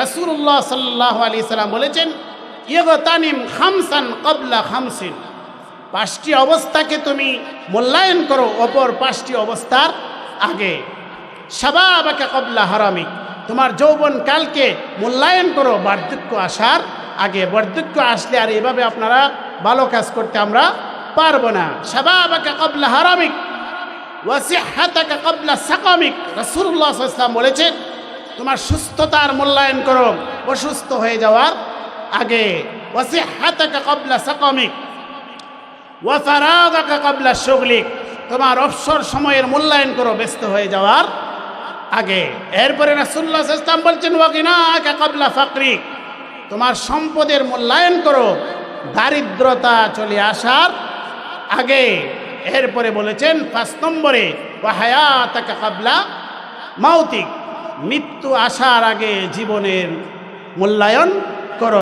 রাসূলুল্লাহ সাল্লাহ আলি সাল্লাম বলেছেন ইয়গতানিম খামসান কবলা খামসিন। পাঁচটি অবস্থাকে তুমি মূল্যায়ন করো অপর পাঁচটি অবস্থার আগে। সাবাবাকে কবলা হারামিক। তোমার যৌবন কালকে মূল্যায়ন করো বার্ধক্য আসার আগে। বার্ধক্য আসলে আর এভাবে আপনারা ভালো কাজ করতে আমরা পারব না। সাবাবাকে কবলা হারামিক। ওয়াসিহাতাকা কবলা সাকামিক। আলাইহি ওয়াসাল্লাম বলেছেন তোমার সুস্থতার মূল্যায়ন করো অসুস্থ হয়ে যাওয়ার আগে। তোমার অবসর সময়ের মূল্যায়ন করো ব্যস্ত হয়ে যাওয়ার আগে। এরপরে বলছেন তোমার সম্পদের মূল্যায়ন করো, দারিদ্রতা চলে আসার আগে। এরপরে বলেছেন, পাঁচ নম্বরে ওয়াহায়াতাকা কাবলা মাউতিক মৃত্যু আসার আগে জীবনের মূল্যায়ন করো।